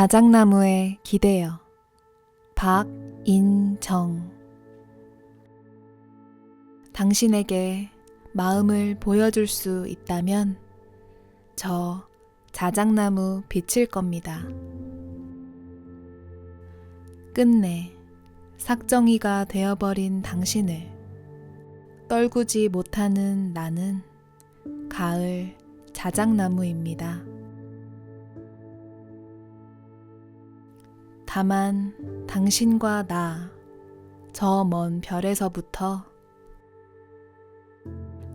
자작나무에 기대어 박인정 당신에게 마음을 보여줄 수 있다면 저 자작나무 빛일 겁니다. 끝내 삭정이가 되어버린 당신을 떨구지 못하는 나는 가을 자작나무입니다. 다만 당신과 나, 저 먼 별에서부터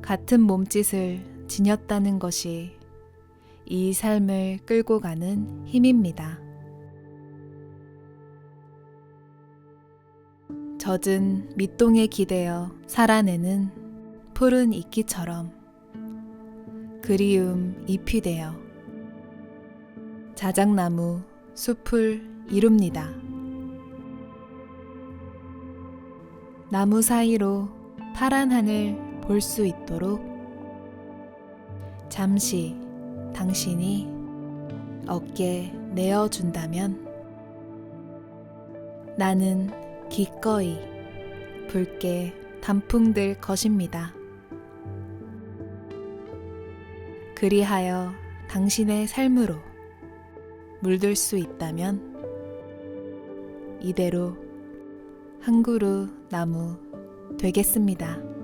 같은 몸짓을 지녔다는 것이 이 삶을 끌고 가는 힘입니다. 젖은 밑동에 기대어 살아내는 푸른 이끼처럼 그리움 잎이 되어 자작나무 숲을 이룹니다. 나무 사이로 파란 하늘 볼 수 있도록 잠시 당신이 어깨 내어준다면 나는 기꺼이 붉게 단풍들 것입니다. 그리하여 당신의 삶으로 물들 수 있다면 이대로 한 그루 나무 되겠습니다.